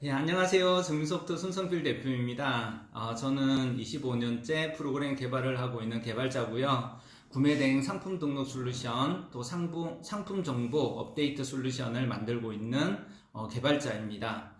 예, 안녕하세요. 정민소프트 손성필 대표입니다. 어, 저는 25년째 프로그램 개발을 하고 있는 개발자고요. 구매 대행 상품 등록 솔루션, 또 상품, 상품 정보 업데이트 솔루션을 만들고 있는 어, 개발자입니다.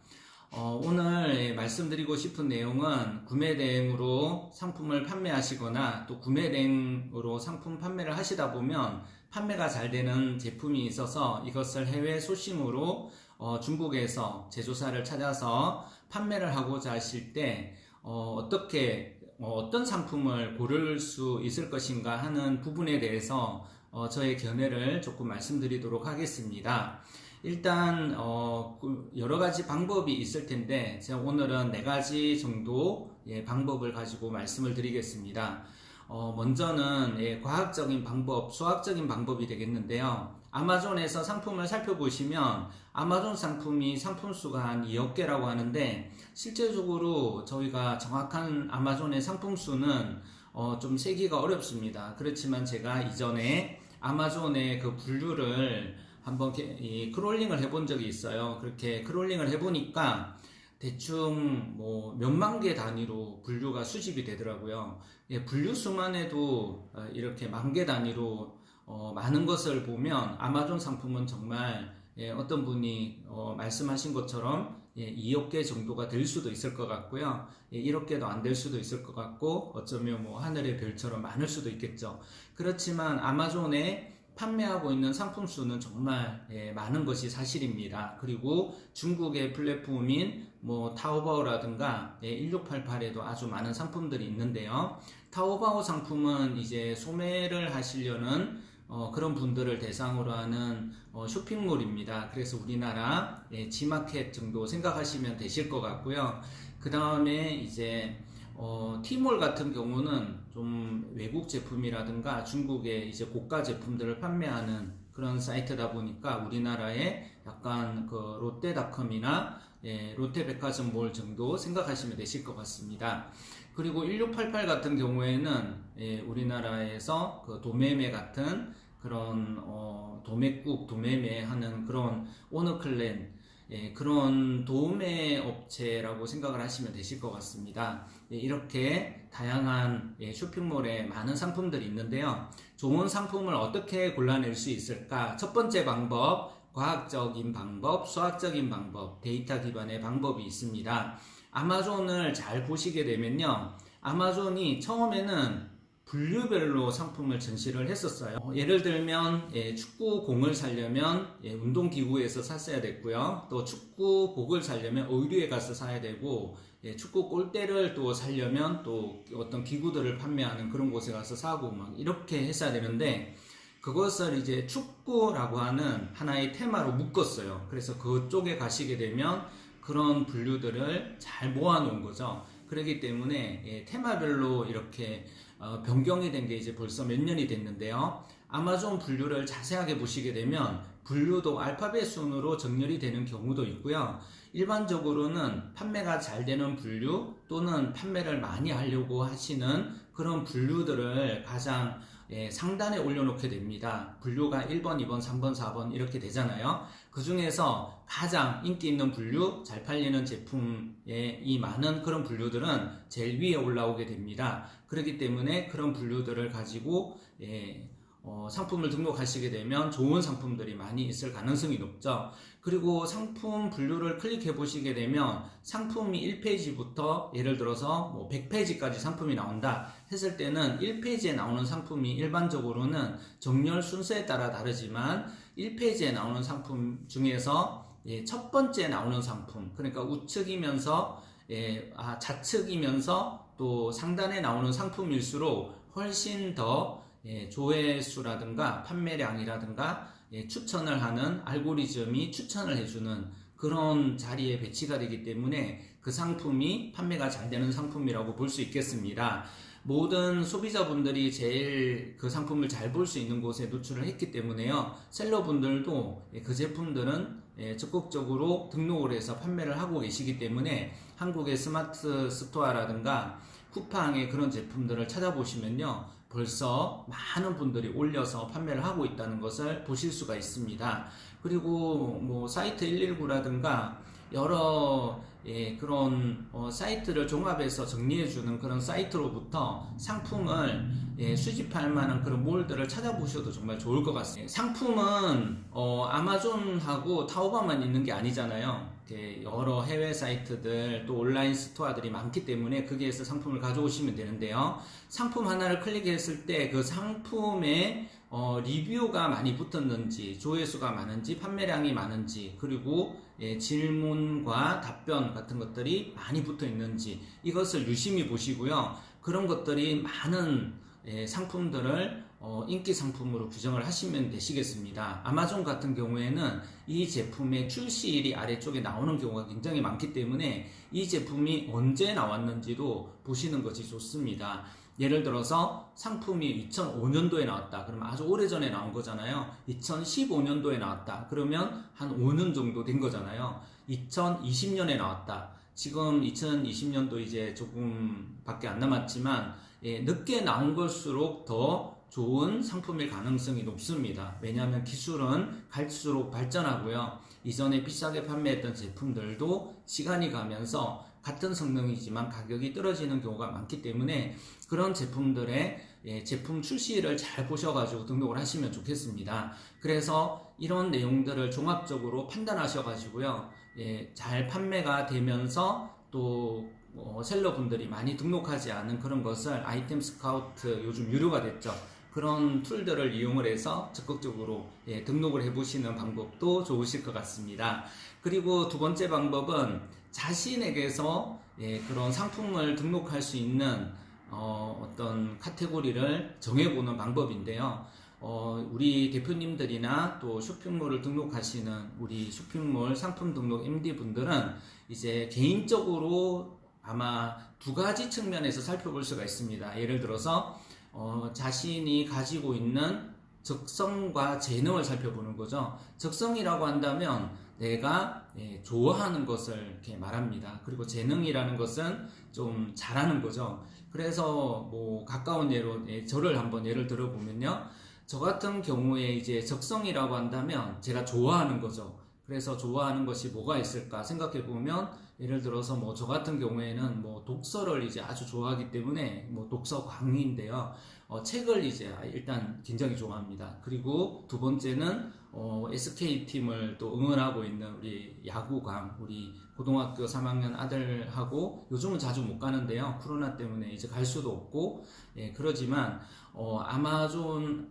어, 오늘 예, 말씀드리고 싶은 내용은 구매 대행으로 상품을 판매하시거나 또 구매 대행으로 상품 판매를 하시다 보면 판매가 잘 되는 제품이 있어서 이것을 해외 소싱으로 어, 중국에서 제조사를 찾아서 판매를 하고자 하실 때 어, 떻게 어 떤 상품을 고를 수 있을 것인가 하는 부분에 대해서 어, 저의 견해를 조금 말씀드리도록 하겠습니다. 일단 어, 그 여러 가지 방법이 있을 텐데 제가 오늘은 네 가지 정도 예, 방법을 가지고 말씀을 드리겠습니다. 어, 먼저는 예, 과학적인 방법, 수학적인 방법이 되겠는데요. 아마존에서 상품을 살펴보시면 아마존 상품이 상품 수가 한 2억 개라고 하는데 실제적으로 저희가 정확한 아마존의 상품 수는 어, 좀 세기가 어렵습니다. 그렇지만 제가 이전에 아마존의 그 분류를 한번 게- 이 크롤링을 해본 적이 있어요. 그렇게 크롤링을 해보니까 대충 뭐 몇만 개 단위로 분류가 수집이 되더라고요. 예, 분류 수만 해도 어, 이렇게 만 개 단위로 어, 많은 것을 보면 아마존 상품은 정말 예, 어떤 분이 어, 말씀하신 것처럼 예, 2억 개 정도가 될 수도 있을 것 같고요. 예, 1억 개도 안 될 수도 있을 것 같고 어쩌면 뭐 하늘의 별처럼 많을 수도 있겠죠. 그렇지만 아마존에 판매하고 있는 상품 수는 정말 예, 많은 것이 사실입니다. 그리고 중국의 플랫폼인 뭐 타오바오라든가 예, 1688에도 아주 많은 상품들이 있는데요. 타오바오 상품은 이제 소매를 하시려는 어, 그런 분들을 대상으로 하는 어, 쇼핑몰입니다. 그래서 우리나라 예, 지마켓 정도 생각하시면 되실 것 같고요. 그 다음에 이제 어, 티몰 같은 경우는 좀 외국 제품이라든가 중국의 이제 고가 제품들을 판매하는 그런 사이트다 보니까 우리나라의 약간 그 롯데닷컴이나 예, 롯데백화점몰 정도 생각하시면 되실 것 같습니다. 그리고 1688 같은 경우에는 예, 우리나라에서 그 도매매 같은 그런 어, 도매국 도매매 하는 그런 오너클랜 예, 그런 도매 업체라고 생각을 하시면 되실 것 같습니다. 예, 이렇게 다양한 예, 쇼핑몰에 많은 상품들이 있는데요. 좋은 상품을 어떻게 골라낼 수 있을까? 첫 번째 방법, 과학적인 방법, 수학적인 방법, 데이터 기반의 방법이 있습니다. 아마존을 잘 보시게 되면요. 아마존이 처음에는 분류별로 상품을 전시를 했었어요. 어, 예를 들면 예, 축구 공을 사려면 예, 운동기구에서 샀어야 됐고요. 또 축구 복을 사려면 의류에 가서 사야 되고 예, 축구 골대를 또 사려면 또 어떤 기구들을 판매하는 그런 곳에 가서 사고 막 이렇게 했어야 되는데 그것을 이제 축구라고 하는 하나의 테마로 묶었어요. 그래서 그쪽에 가시게 되면 그런 분류들을 잘 모아놓은 거죠. 그렇기 때문에 예, 테마별로 이렇게 어, 변경이 된 게 이제 벌써 몇 년이 됐는데요. 아마존 분류를 자세하게 보시게 되면 분류도 알파벳 순으로 정렬이 되는 경우도 있고요. 일반적으로는 판매가 잘 되는 분류 또는 판매를 많이 하려고 하시는 그런 분류들을 가장 예, 상단에 올려놓게 됩니다. 분류가 1번, 2번, 3번, 4번 이렇게 되잖아요. 그 중에서 가장 인기 있는 분류, 잘 팔리는 제품에 이 많은 그런 분류들은 제일 위에 올라오게 됩니다. 그렇기 때문에 그런 분류들을 가지고 예, 어, 상품을 등록하시게 되면 좋은 상품들이 많이 있을 가능성이 높죠. 그리고 상품 분류를 클릭해 보시게 되면 상품이 1페이지부터 예를 들어서 뭐 100페이지까지 상품이 나온다 했을 때는 1페이지에 나오는 상품이 일반적으로는 정렬 순서에 따라 다르지만 1페이지에 나오는 상품 중에서 예, 첫 번째 나오는 상품 그러니까 우측이면서 예, 아, 좌측이면서 또 상단에 나오는 상품일수록 훨씬 더 예, 조회수라든가 판매량이라든가 예, 추천을 하는 알고리즘이 추천을 해주는 그런 자리에 배치가 되기 때문에 그 상품이 판매가 잘 되는 상품이라고 볼 수 있겠습니다. 모든 소비자분들이 제일 그 상품을 잘 볼 수 있는 곳에 노출을 했기 때문에요. 셀러분들도 예, 그 제품들은 예, 적극적으로 등록을 해서 판매를 하고 계시기 때문에 한국의 스마트 스토어라든가 쿠팡의 그런 제품들을 찾아보시면요. 벌써 많은 분들이 올려서 판매를 하고 있다는 것을 보실 수가 있습니다. 그리고 뭐 사이트 119라든가 여러 예, 그런 어, 사이트를 종합해서 정리해주는 그런 사이트로부터 상품을 예, 수집할 만한 그런 몰들을 찾아보셔도 정말 좋을 것 같습니다. 상품은 어, 아마존하고 타오바만 있는 게 아니잖아요. 이렇게 여러 해외 사이트들 또 온라인 스토어들이 많기 때문에 거기에서 상품을 가져오시면 되는데요. 상품 하나를 클릭했을 때 그 상품의 어, 리뷰가 많이 붙었는지, 조회수가 많은지, 판매량이 많은지, 그리고 예, 질문과 답변 같은 것들이 많이 붙어 있는지 이것을 유심히 보시고요. 그런 것들이 많은 예, 상품들을 어, 인기 상품으로 규정을 하시면 되시겠습니다. 아마존 같은 경우에는 이 제품의 출시일이 아래쪽에 나오는 경우가 굉장히 많기 때문에 이 제품이 언제 나왔는지도 보시는 것이 좋습니다. 예를 들어서 상품이 2005년도에 나왔다. 그러면 아주 오래전에 나온 거잖아요. 2015년도에 나왔다. 그러면 한 5년 정도 된 거잖아요. 2020년에 나왔다. 지금 2020년도 이제 조금 밖에 안 남았지만 예, 늦게 나온 걸수록 더 좋은 상품일 가능성이 높습니다. 왜냐하면 기술은 갈수록 발전하고요. 이전에 비싸게 판매했던 제품들도 시간이 가면서 같은 성능이지만 가격이 떨어지는 경우가 많기 때문에 그런 제품들의 예, 제품 출시를 잘 보셔가지고 등록을 하시면 좋겠습니다. 그래서 이런 내용들을 종합적으로 판단하셔가지고요, 예, 잘 판매가 되면서 또 어, 셀러분들이 많이 등록하지 않은 그런 것을 아이템 스카우트 요즘 유료가 됐죠. 그런 툴들을 이용을 해서 적극적으로 예, 등록을 해보시는 방법도 좋으실 것 같습니다. 그리고 두 번째 방법은 자신에게서 예, 그런 상품을 등록할 수 있는 어, 떤 카테고리를 정해보는 방법인데요. 어, 우리 대표님들이나 또 쇼핑몰을 등록하시는 우리 쇼핑몰 상품 등록 MD 분들은 이제 개인적으로 아마 두 가지 측면에서 살펴볼 수가 있습니다. 예를 들어서 어, 자신이 가지고 있는 적성과 재능을 살펴보는 거죠. 적성이라고 한다면 내가 예, 좋아하는 것을 이렇게 말합니다. 그리고 재능이라는 것은 좀 잘하는 거죠. 그래서 뭐 가까운 예로 예, 저를 한번 예를 들어 보면요. 저 같은 경우에 이제 적성이라고 한다면 제가 좋아하는 거죠. 그래서 좋아하는 것이 뭐가 있을까 생각해 보면 예를 들어서 뭐 저 같은 경우에는 뭐 독서를 이제 아주 좋아하기 때문에 뭐 독서 광인인데요. 어, 책을 이제 일단 굉장히 좋아합니다. 그리고 두 번째는 어, SK 팀을 또 응원하고 있는 우리 야구광 우리 고등학교 3학년 아들하고 요즘은 자주 못 가는데요. 코로나 때문에 이제 갈 수도 없고 예, 그러지만 어, 아마존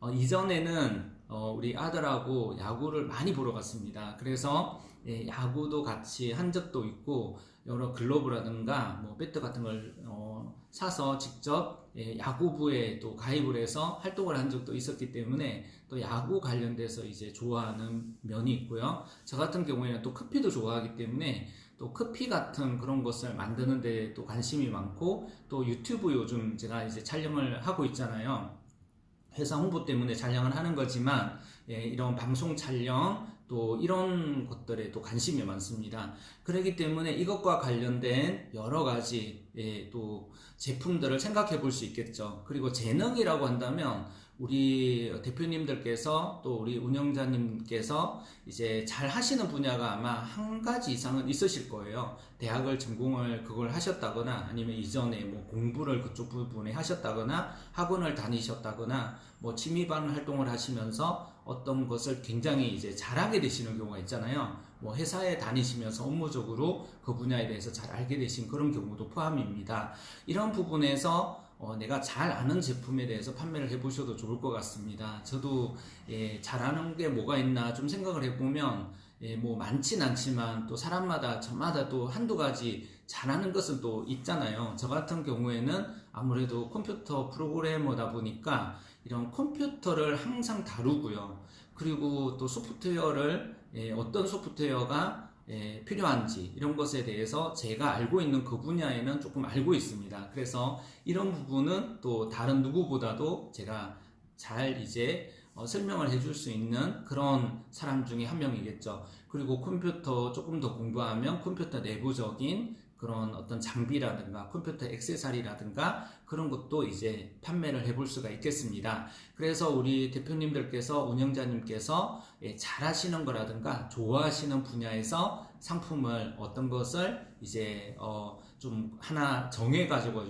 어, 이전에는 어, 우리 아들하고 야구를 많이 보러 갔습니다. 그래서 예, 야구도 같이 한 적도 있고 여러 글러브라든가 뭐 배트 같은 걸 어, 사서 직접 예, 야구부에 또 가입을 해서 활동을 한 적도 있었기 때문에 또 야구 관련돼서 이제 좋아하는 면이 있고요. 저 같은 경우에는 또 커피도 좋아하기 때문에 또 커피 같은 그런 것을 만드는데 또 관심이 많고 또 유튜브 요즘 제가 이제 촬영을 하고 있잖아요. 회사 홍보 때문에 촬영을 하는 거지만 예, 이런 방송 촬영 또 이런 것들에 또 관심이 많습니다. 그렇기 때문에 이것과 관련된 여러 가지 예, 또 제품들을 생각해 볼 수 있겠죠. 그리고 재능이라고 한다면 우리 대표님들께서 또 우리 운영자님께서 이제 잘 하시는 분야가 아마 한 가지 이상은 있으실 거예요. 대학을 전공을 그걸 하셨다거나 아니면 이전에 뭐 공부를 그쪽 부분에 하셨다거나 학원을 다니셨다거나 뭐 취미반 활동을 하시면서 어떤 것을 굉장히 이제 잘하게 되시는 경우가 있잖아요. 뭐 회사에 다니시면서 업무적으로 그 분야에 대해서 잘 알게 되신 그런 경우도 포함입니다. 이런 부분에서 어, 내가 잘 아는 제품에 대해서 판매를 해보셔도 좋을 것 같습니다. 저도 예, 잘하는 게 뭐가 있나 좀 생각을 해보면 예, 뭐 많진 않지만 또 사람마다 저마다 또 한두 가지 잘하는 것은 또 있잖아요. 저 같은 경우에는 아무래도 컴퓨터 프로그래머다 보니까 이런 컴퓨터를 항상 다루고요. 그리고 또 소프트웨어를 예, 어떤 소프트웨어가 예, 필요한지 이런 것에 대해서 제가 알고 있는 그 분야에는 조금 알고 있습니다. 그래서 이런 부분은 또 다른 누구보다도 제가 잘 이제 어, 설명을 해줄 수 있는 그런 사람 중에 한 명이겠죠. 그리고 컴퓨터 조금 더 공부하면 컴퓨터 내부적인 그런 어떤 장비라든가 컴퓨터 액세서리라든가 그런 것도 이제 판매를 해볼 수가 있겠습니다. 그래서 우리 대표님들께서 운영자님께서 예, 잘하시는 거라든가 좋아하시는 분야에서 상품을 어떤 것을 이제 어 좀 하나 정해 가지고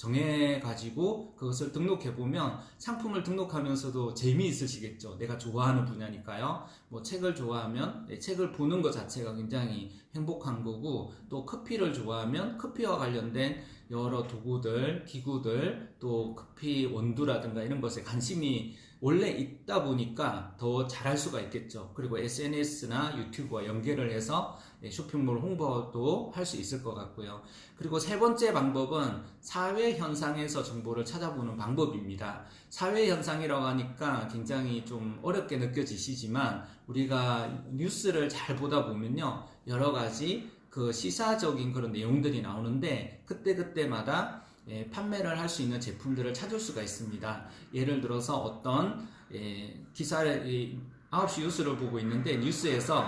정해 가지고 그것을 등록해 보면 상품을 등록하면서도 재미있으시겠죠. 내가 좋아하는 분야니까요. 뭐 책을 좋아하면 네, 책을 보는 것 자체가 굉장히 행복한 거고 또 커피를 좋아하면 커피와 관련된 여러 도구들, 기구들, 또 커피 원두라든가 이런 것에 관심이 원래 있다 보니까 더 잘할 수가 있겠죠. 그리고 SNS나 유튜브와 연결을 해서 네, 쇼핑몰 홍보도 할 수 있을 것 같고요. 그리고 세 번째 방법은 사회 현상에서 정보를 찾아보는 방법입니다. 사회 현상이라고 하니까 굉장히 좀 어렵게 느껴지시지만 우리가 뉴스를 잘 보다 보면요. 여러 가지 그 시사적인 그런 내용들이 나오는데 그때그때마다 예, 판매를 할 수 있는 제품들을 찾을 수가 있습니다. 예를 들어서 어떤 예, 기사를 이, 9시 뉴스를 보고 있는데 뉴스에서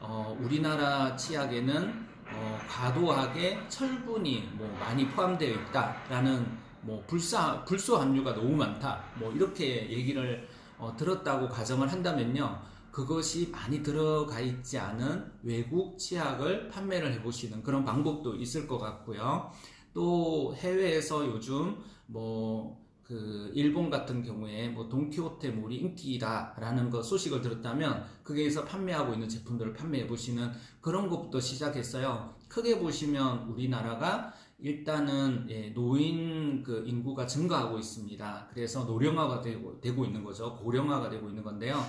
어, 우리나라 치약에는 어, 과도하게 철분이 뭐 많이 포함되어 있다라는 뭐 불사 불소 함유가 너무 많다. 뭐 이렇게 얘기를 어, 들었다고 가정을 한다면요. 그것이 많이 들어가 있지 않은 외국 치약을 판매를 해보시는 그런 방법도 있을 것 같고요 또 해외에서 요즘 뭐 그 일본 같은 경우에 뭐 돈키호테 몰이 인기다라는 거 소식을 들었다면 거기에서 판매하고 있는 제품들을 판매해 보시는 그런 것부터 시작했어요. 크게 보시면 우리나라가 일단은 예, 노인 그 인구가 증가하고 있습니다. 그래서 노령화가 되고, 되고 있는 거죠. 고령화가 되고 있는 건데요.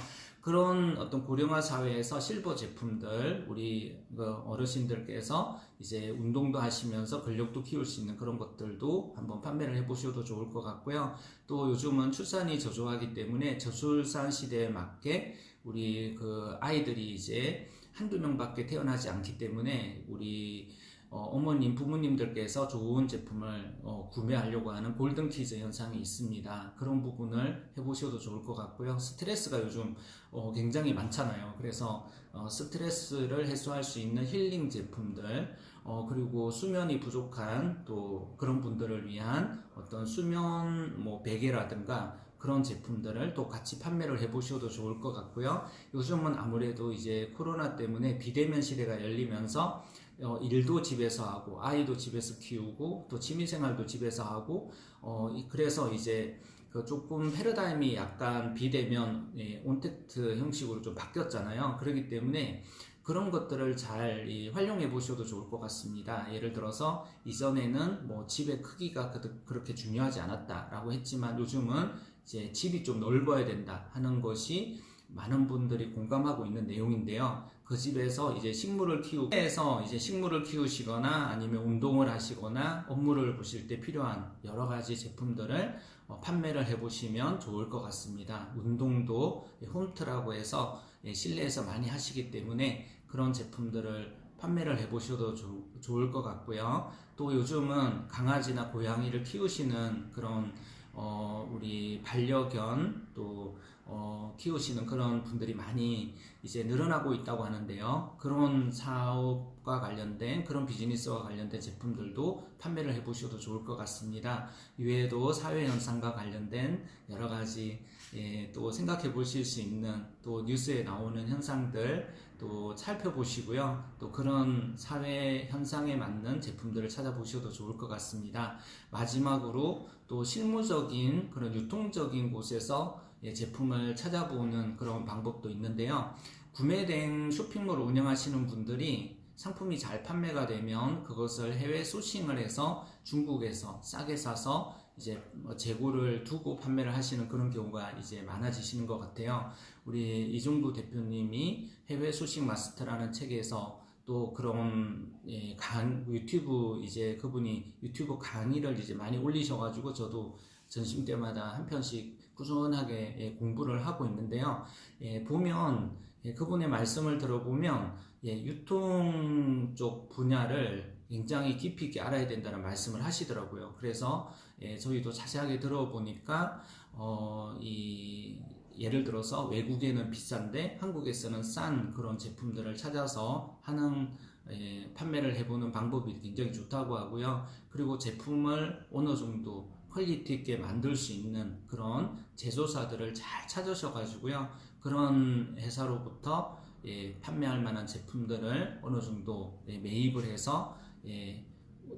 그런 어떤 고령화 사회에서 실버 제품들 우리 그 어르신들께서 이제 운동도 하시면서 근력도 키울 수 있는 그런 것들도 한번 판매를 해보셔도 좋을 것 같고요. 또 요즘은 출산이 저조하기 때문에 저출산 시대에 맞게 우리 그 아이들이 이제 한두 명밖에 태어나지 않기 때문에 우리 어, 머님 부모님들께서 좋은 제품을 어, 구매하려고 하는 골든키즈 현상이 있습니다. 그런 부분을 해보셔도 좋을 것 같고요. 스트레스가 요즘 어, 굉장히 많잖아요. 그래서 어, 스트레스를 해소할 수 있는 힐링 제품들, 어, 그리고 수면이 부족한 또 그런 분들을 위한 어떤 수면 뭐 베개라든가 그런 제품들을 또 같이 판매를 해보셔도 좋을 것 같고요. 요즘은 아무래도 이제 코로나 때문에 비대면 시대가 열리면서 어, 일도 집에서 하고 아이도 집에서 키우고 또 취미생활도 집에서 하고 어, 그래서 이제 그 조금 패러다임이 약간 비대면 예, 온택트 형식으로 좀 바뀌었잖아요. 그렇기 때문에 그런 것들을 잘 활용해 보셔도 좋을 것 같습니다. 예를 들어서 이전에는 뭐 집의 크기가 그렇게 중요하지 않았다라고 했지만 요즘은 이제 집이 좀 넓어야 된다 하는 것이 많은 분들이 공감하고 있는 내용인데요. 그 집에서 이제 식물을 키우고 해서 이제 식물을 키우시거나 아니면 운동을 하시거나 업무를 보실 때 필요한 여러 가지 제품들을 어, 판매를 해보시면 좋을 것 같습니다. 운동도 홈트라고 해서 예, 실내에서 많이 하시기 때문에 그런 제품들을 판매를 해보셔도 조, 좋을 것 같고요. 또 요즘은 강아지나 고양이를 키우시는 그런 어, 우리 반려견 또 어, 키우시는 그런 분들이 많이 이제 늘어나고 있다고 하는데요. 그런 사업과 관련된 그런 비즈니스와 관련된 제품들도 판매를 해보셔도 좋을 것 같습니다. 이외에도 사회 현상과 관련된 여러 가지 예, 또 생각해 보실 수 있는 또 뉴스에 나오는 현상들 또 살펴보시고요. 또 그런 사회 현상에 맞는 제품들을 찾아보셔도 좋을 것 같습니다. 마지막으로 또 실무적인 그런 유통적인 곳에서 예, 제품을 찾아보는 그런 방법도 있는데요. 구매된 쇼핑몰을 운영하시는 분들이 상품이 잘 판매가 되면 그것을 해외 소싱을 해서 중국에서 싸게 사서 이제 뭐 재고를 두고 판매를 하시는 그런 경우가 이제 많아지시는 것 같아요. 우리 이종도 대표님이 해외 소식 마스터라는 책에서 또 그런 예, 강 유튜브 이제 그분이 유튜브 강의를 이제 많이 올리셔가지고 저도 전심 때마다 한 편씩 꾸준하게 예, 공부를 하고 있는데요. 예, 보면 예, 그분의 말씀을 들어보면 예, 유통 쪽 분야를 굉장히 깊이 있게 알아야 된다는 말씀을 하시더라고요. 그래서 예, 저희도 자세하게 들어보니까 어, 이 예를 들어서 외국에는 비싼데 한국에서는 싼 그런 제품들을 찾아서 하는 예, 판매를 해보는 방법이 굉장히 좋다고 하고요. 그리고 제품을 어느 정도 퀄리티 있게 만들 수 있는 그런 제조사들을 잘 찾으셔가지고요. 그런 회사로부터 예, 판매할 만한 제품들을 어느 정도 예, 매입을 해서 예,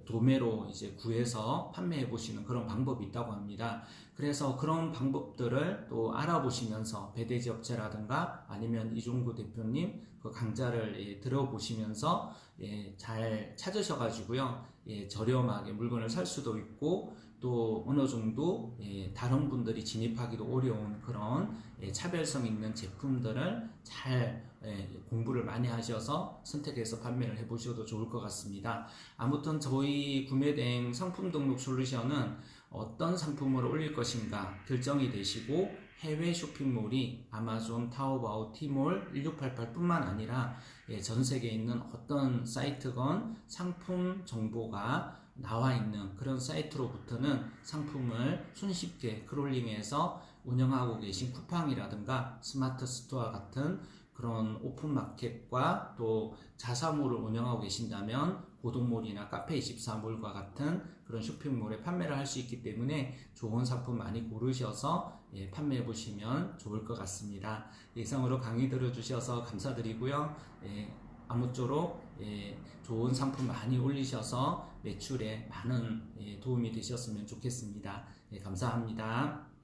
도매로 이제 구해서 판매해 보시는 그런 방법이 있다고 합니다. 그래서 그런 방법들을 또 알아보시면서 배대지 업체라든가 아니면 이종구 대표님 그 강좌를 예, 들어보시면서 예, 잘 찾으셔가지고요 예, 저렴하게 물건을 살 수도 있고 또 어느 정도 예, 다른 분들이 진입하기도 어려운 그런 예, 차별성 있는 제품들을 잘 예, 공부를 많이 하셔서 선택해서 판매를 해보셔도 좋을 것 같습니다. 아무튼 저희 구매된 상품 등록 솔루션은 어떤 상품을 올릴 것인가 결정이 되시고 해외 쇼핑몰이 아마존, 타오바오, 티몰, 1688뿐만 아니라 예, 전 세계에 있는 어떤 사이트건 상품 정보가 나와 있는 그런 사이트로부터는 상품을 손쉽게 크롤링해서 운영하고 계신 쿠팡이라든가 스마트 스토어 같은 그런 오픈마켓과 또 자사몰을 운영하고 계신다면 고동몰이나 카페24몰과 같은 그런 쇼핑몰에 판매를 할 수 있기 때문에 좋은 상품 많이 고르셔서 예, 판매해 보시면 좋을 것 같습니다. 이상으로 강의 들어주셔서 감사드리고요. 예, 아무쪼록 예, 좋은 상품 많이 올리셔서 매출에 많은 예, 도움이 되셨으면 좋겠습니다. 예, 감사합니다.